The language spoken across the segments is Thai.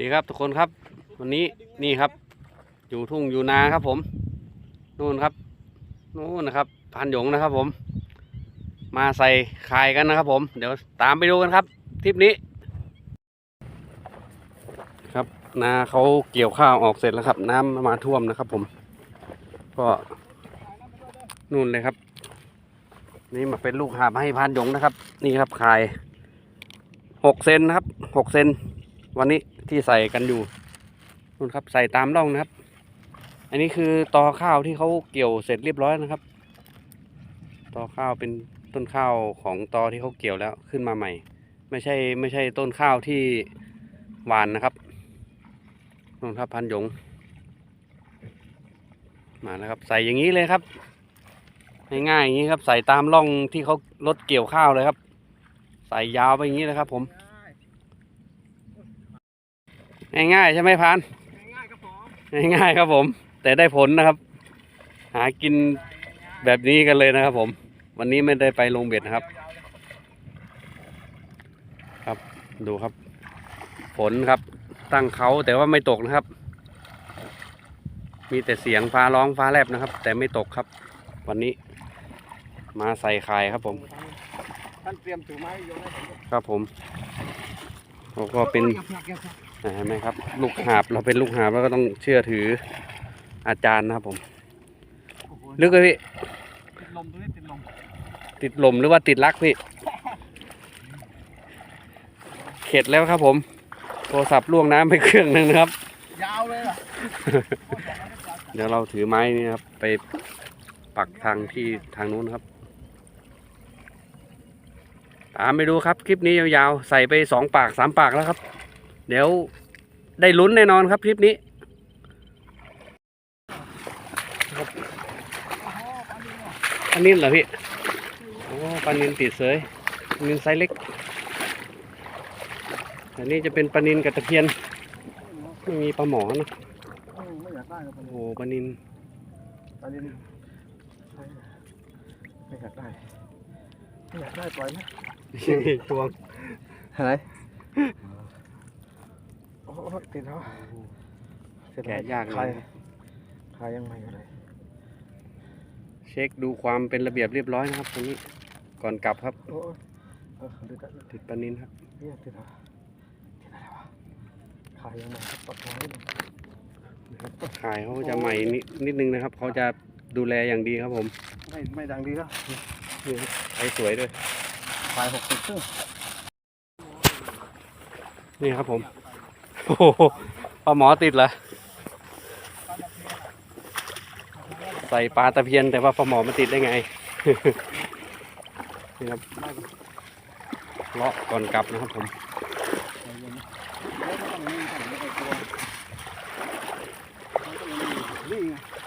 ดีครับทุกคนครับ วันนี้นี่ครับ อยู่ทุ่งอยู่นาครับผมนู่นครับนู่นนะครับพันหยงนะครับผม มาใส่คายกันนะครับผม เดี๋ยวตามไปดูกันครับทริปนี้ ครับนาเขาเกี่ยวข้าวออกเสร็จแล้วครับ น้ำมาท่วมนะครับผม ก็นู่นเลยครับ นี่มาเป็นลูกหาบให้พันหยงนะครับ นี่ครับคายหกเซนครับหกเซนวันนี้ ที่ใส่กันอยู่นู่นครับ ใส่ตามร่องนะครับ อันนี้คือตอข้าวที่เขาเกี่ยวเสร็จเรียบร้อยนะครับ ตอข้าวเป็นต้นข้าวของตอที่เขาเกี่ยวแล้วขึ้นมาใหม่ ไม่ใช่ไม่ใช่ต้นข้าวที่หวานนะครับนู่นครับพันหยงมาแล้วครับ ใส่อย่างนี้เลยครับง่ายๆอย่างนี้ครับ ใส่ตามร่องที่เขารถเกี่ยวข้าวเลยครับ ใส่ยาวไปอย่างนี้เลยครับ ผม ง่ายๆใช่ไหมพานง่ายๆครับผมง่ายๆครับผม แต่ได้ผลนะครับ หากินแบบนี้กันเลยนะครับ ผม วันนี้ไม่ได้ไปลงเบ็ดนะครับ ครับดูครับฝนครับ ตั้งเขาแต่ว่าไม่ตกนะครับ มีแต่เสียงฟ้าร้องฟ้าแลบนะครับ แต่ไม่ตกครับ วันนี้ มาใส่คายครับผมท่านเตรียมถือไม้โยนให้ผมครับผมเราก็เป็น อย่าผลักอย่าผลักอ่าเห็นไหมครับ ลูกหาบเราเป็นลูกหาบแล้วก็ต้องเชื่อถืออาจารย์นะครับผมโอ้โหลึกเลยพี่ติดลมตรงนี้ติดลมติดลมหรือว่าติดรักพี่เข็ดแล้วครับ ผม โทรศัพท์ล่วงน้ำไปเครื่องหนึ่งนะครับ ยาวเลยล่ะเดี๋ยวเราถือไม้นี่นะครับ ไปปักทางที่ทางนู้นครับ ตามไปดูครับ คลิปนี้ยาวๆ ใส่ไปสองปากสามปากแล้วครับ เดี๋ยวได้ลุ้นแน่นอนครับคลิปนี้ปลานินเหรอพี่โอ้ปลานินติดเสยปลานินไซส์เล็ก อันนี้จะเป็นปลานินกับตะเพียน ไม่มีปลาหมอนะไม่อยากได้ครับโอ้โหปลานินตอนนี้ไม่อยากได้ไม่อยากได้ปล่อยไหมตวงอะไรโอ้โห ติดแล้วเสร็จล้วแกะยากใครเลยใครยังไม่อยู่เลยเช็คดูความเป็นระเบียบเรียบร้อยนะครับตรงนี้ก่อนกลับครับโอ้ยเออติดแล้วติดปลานินครับเนี่ยติดแล้วติดอะไรวะใครยังไม่ครับปลอดภัยนิดนึงขายเขาจะใหม่นิดนิดนึงนะครับเขาจะดูแลอย่างดีครับผมไม่ไม่ดังดีแล้วนี่ครับใช้สวยด้วยขายหกสิบครึ่ง นี่ครับผม โอ้โหปลาหมอติดเหรอใส่ปลาตะเพียนแต่ว่าปลาหมอมันติดได้ไงนี่ครับเลาะก่อนกลับนะครับผม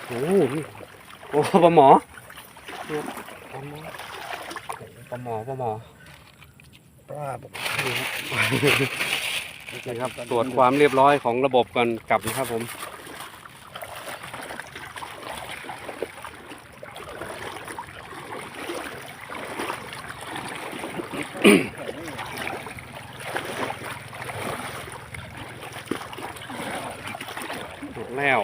โอ้โหโอ้ปลาหมอปลาหมอปลาหมอปลาหมอปลาบอ นี่ครับตรวจความเรียบร้อยของระบบก่อนกลับนะครับผมหมดแล้ว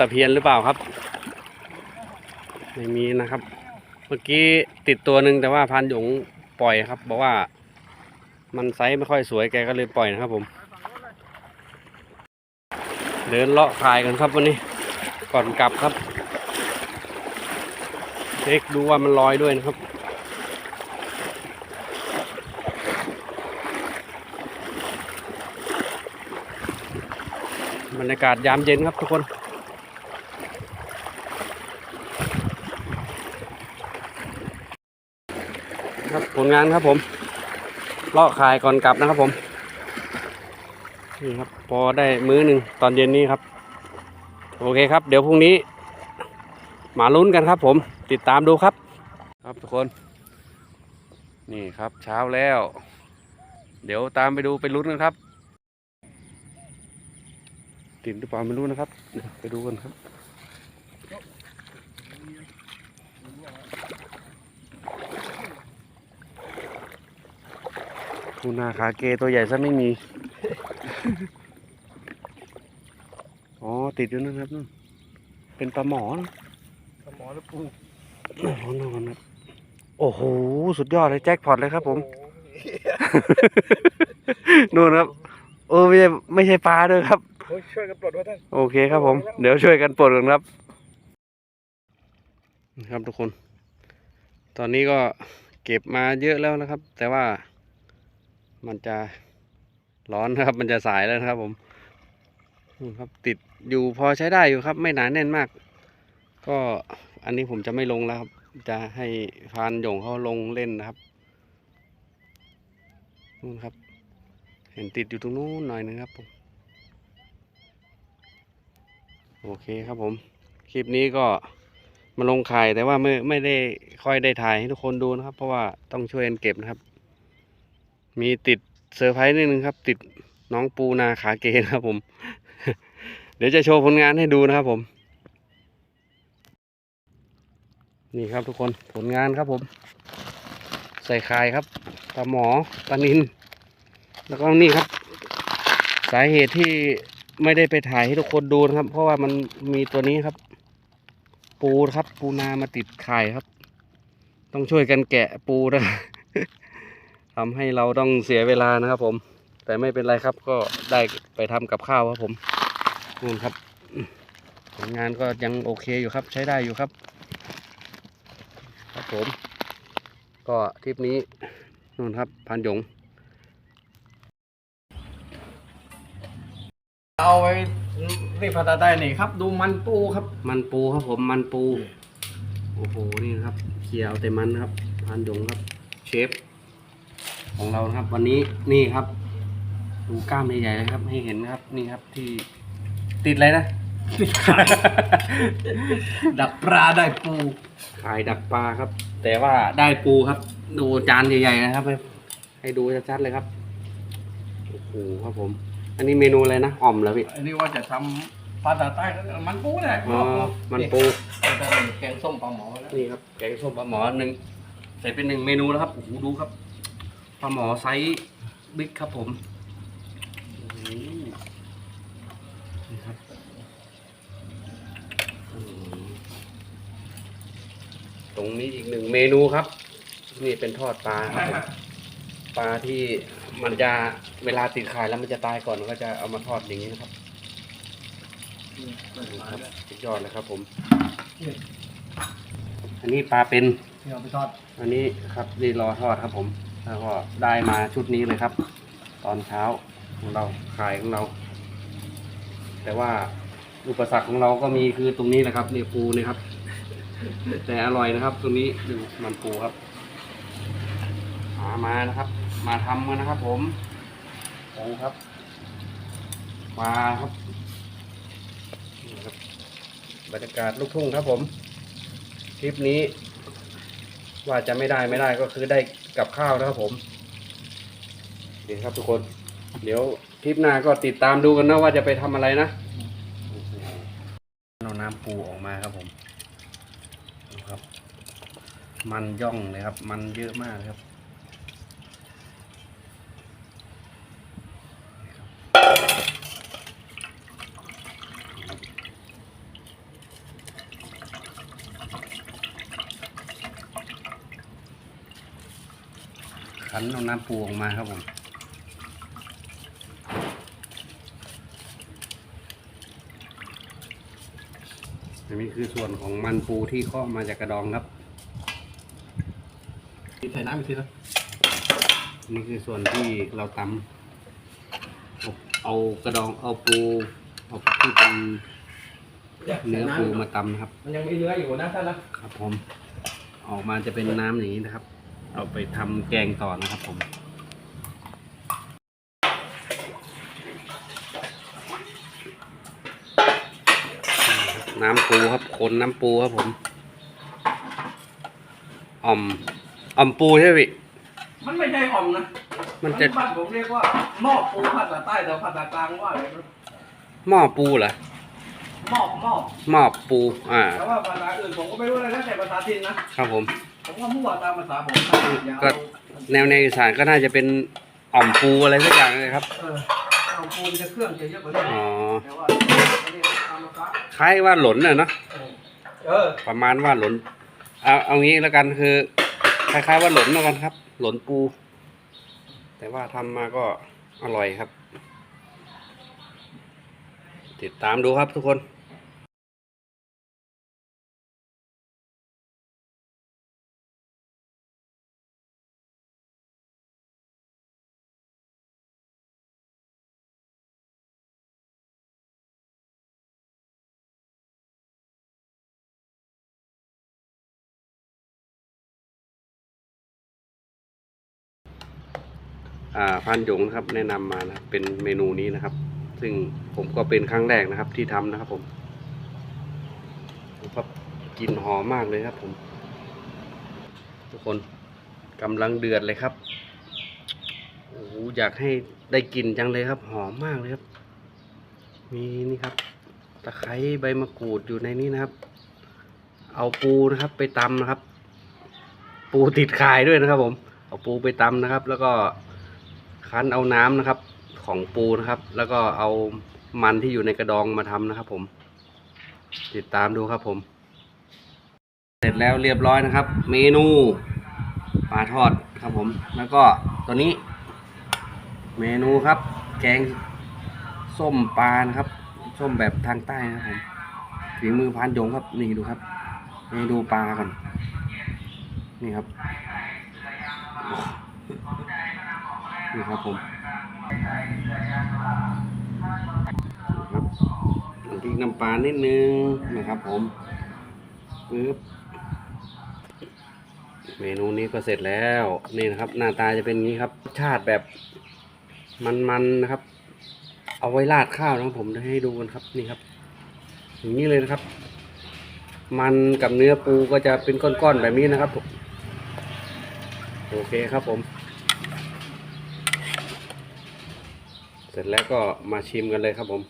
ตะเพียนหรือเปล่าครับ ไม่มีนะครับ เมื่อกี้ติดตัวหนึ่งแต่ว่าพันหยง ปล่อยครับ บอกว่า มันไซส์ไม่ค่อยสวยแกก็เลยปล่อยนะครับผม เดินเลาะคายกันครับวันนี้ ก่อนกลับครับเช็คดูว่ามันลอยด้วยนะครับบรรยากาศยามเย็นครับทุกคน ครับผ ลงานครับผมลาะขายก่อนกลับนะครับผมนี่ครับพอได้มื้อหนึ่งตอนเย็นนี้ครับ โอเคครับ เดี๋ยวพรุ่งนี้มาลุ้นกันครับ ผมติดตามดูครับ ครับทุกคน นี่ครับเช้าแล้ว เดี๋ยวตามไปดูไปลุ้นกันครับติดหรือเปล่าไม่รู้นะครับ ไปดูกันครับ ทูนาขาเกตัวใหญ่ซะไม่มี อ๋อ ติดอยู่นั่นครับนู่นเป็นปลาหมอนะสมอหรือปูโอ้โหนอนครับโอ้โห สุดยอดเลยแจ็คพอตเลยครับ ผม นู่นครับ เออไม่ใช่ไม่ใช่ปลาด้วยครับโอ้ยช่วยกันปลดไว้ท่าน โอเคครับผม เดี๋ยวช่วยกันปลดกันครับนะครับทุกคน ตอนนี้ก็เก็บมาเยอะแล้วนะครับ แต่ว่า มันจะร้อนนะครับ มันจะสายแล้วนะครับ ผมนู่ครับติดอยู่พอใช้ได้อยู่ครับ ไม่หนาแน่นมาก ก็อันนี้ผมจะไม่ลงแล้วครับ จะให้พานหยงเขาลงเล่นนะครับนู่นครับ เห็นติดอยู่ตรงนู้นหน่อยนึงครับผมโอเคครับผม คลิปนี้ก็มาลงขายแต่ว่าไม่ไม่ได้ค่อยได้ถ่ายให้ทุกคนดูนะครับ เพราะว่าต้องช่วยกันเก็บนะครับ มีติดเซอร์ไพรส์นิดนึงครับ ติดน้องปูนาขาเกนะครับผม เดี๋ยวจะโชว์ผลงานให้ดูนะครับผม นี่ครับทุกคนผลงานครับผม ใส่คายครับปลาหมอปลานิน แล้วก็นี่ครับ สาเหตุที่ไม่ได้ไปถ่ายให้ทุกคนดูนะครับ เพราะว่ามันมีตัวนี้ครับ ปูครับ ปูนามาติดไข่ครับ ต้องช่วยกันแกะปูนะ ทำให้เราต้องเสียเวลานะครับผม แต่ไม่เป็นไรครับก็ได้ไปทำกับข้าวครับผมนู่นครับผลงานก็ยังโอเคอยู่ครับ ใช้ได้อยู่ครับ ครับผม ก็ทริปนี้นู่นครับพันหยง เอาไว้นี่พัตตาได้นี่ครับ ดูมันปูครับ มันปูครับผมมันปู โอ้โหนี่นะครับเคลียร์เอาแต่มันนะครับพันหยงครับ เชฟ ของเรานะครับ วันนี้นี่ครับ ดูกล้ามใหญ่ๆนะครับ ให้เห็นนะครับนี่ครับที่ติดอะไรนะดักปลาได้ปูขายดักปลาครับ แต่ว่าได้ปูครับ ดูจานใหญ่ๆนะครับ ให้ให้ดูชัดๆเลยครับโอ้โหครับผม อันนี้เมนูอะไรนะอ่อมเหรอพี่อันนี้ว่าจะทำพัตตาใต้มันปูแหละอ๋อมันปูแกงส้มปลาหมอแล้วนี่ครับแกงส้มปลาหมอหนึ่งใส่เป็นหนึ่งเมนูแล้วครับโอ้โหดูครับ ปลาหมอไซส์บิ๊กครับผมโอ้โหนี่ครับอืมตรงนี้อีกหนึ่งเมนูครับ นี่เป็นทอดปลาครับผมปลาที่มันจะเวลาติดไข่แล้วมันจะตายก่อนมันก็จะเอามาทอดอย่างนี้นะครับนี่ครับสุดยอดเลยครับผม อันนี้ปลาเป็น ที่เอาไปทอด อันนี้ครับนี่รอทอดครับผม แล้วก็ได้มาชุดนี้เลยครับ ตอนเช้าของเราขายของเรา แต่ว่าอุปสรรคของเราก็มีคือตรงนี้แหละครับเนี่ยปูนี่ครับ แต่อร่อยนะครับ ตรงนี้ดูมันปูครับหามานะครับ มาทำกันนะครับ ผมปูครับปลาครับนี่ครับบรรยากาศลูกทุ่งครับผม คลิปนี้ ว่าจะไม่ได้ไม่ได้ก็คือได้ กับข้าวนะครับผมโอเคครับทุกคน เดี๋ยวคลิปหน้าก็ติดตามดูกันนะว่าจะไปทำอะไรนะเอาน้ำปูออกมาครับผมดูครับ มันย่องเลยครับ มันเยอะมากเลยครับ ขันเอาน้ำปูออกมาครับผมอันนี้คือส่วนของมันปูที่เคาะมาจากกระดองครับใส่น้ำอีกทีนะนี่คือส่วนที่เราตำเอาเอากระดองเอาปูเอาที่เป็นเนื้อปูมาตำนะครับ มันยังมีเนื้ออยู่นะท่านนะครับผม ออกมาจะเป็นน้ำอย่างนี้นะครับ เอาไปทำแกงต่อนะครับผมน้ำปูครับคนน้ำปูครับผมอ่อมอ่อมปูใช่ไหมพี่มันไม่ใช่อ่อมนะมันจะบ้านผมเรียกว่าหม้อปูภาษาใต้แต่ภาษากลางว่าอะไรไม่รู้หม้อปูเหรอหม้อหม้อหม้อปู อ่าแต่ว่าภาษาอื่นผมก็ไม่รู้เลยนะแต่ภาษาถิ่นนะครับผม ผมว่ามั่วตามภาษาผมอย่าก็ เอาแนวในอีสานก็น่าจะเป็นอ่อมปูอะไรสักอย่างเลยครับ เออเอาปูนจะเครื่องจะเยอะกว่านี้อ๋อ แต่ว่าไม่ได้ทำมาฟ้าคล้ายว่าหลนน่ะเนาะเออประมาณว่าหลน เอาเอางี้แล้วกันคือ คล้ายๆว่าหลนแล้วกันครับ หลนปู แต่ว่าทำมาก็อร่อยครับ ติดตามดูครับทุกคน อ่าพันหยงนะครับแนะนำมานะเป็นเมนูนี้นะครับ ซึ่งผมก็เป็นครั้งแรกนะครับที่ทำนะครับผมครับกลิ่นหอมมากเลยครับผม ทุกคนกำลังเดือดเลยครับโอ้โหอยากให้ได้กลิ่นจังเลยครับ หอมมากเลยครับ มีนี่ครับ ตะไคร้ใบมะกรูดอยู่ในนี้นะครับ เอาปูนะครับไปตำนะครับ ปูติดคายด้วยนะครับผมเอาปูไปตำนะครับ แล้วก็ คั้นเอาน้ำนะครับ ของปูนะครับ แล้วก็เอามันที่อยู่ในกระดองมาทำนะครับ ผม ติดตามดูครับผม เสร็จแล้วเรียบร้อยนะครับ เมนูปลาทอดครับผม แล้วก็ตัวนี้ เมนูครับ แกงส้มปลานะครับ ส้มแบบทางใต้นะครับผมฝีมือพานยงครับนี่ดูครับเมนูปลาก่อนนี่ครับ นี่ครับผมนะครับน้ำพริกน้ำปลานิดนึงนะครับผมปึ๊บเมนูนี้ก็เสร็จแล้วนี่นะครับ หน้าตาจะเป็นงนี้ครับรสชาติแบบมันๆนะครับ เอาไว้ราดข้าวนะครับผมจะให้ดูกันครับนี่ครับ อย่างนี้เลยนะครับ มันกับเนื้อปูก็จะเป็นก้อนๆแบบนี้นะครับผมโอเคครับผม เสร็จแล้วก็มาชิมกันเลยครับผม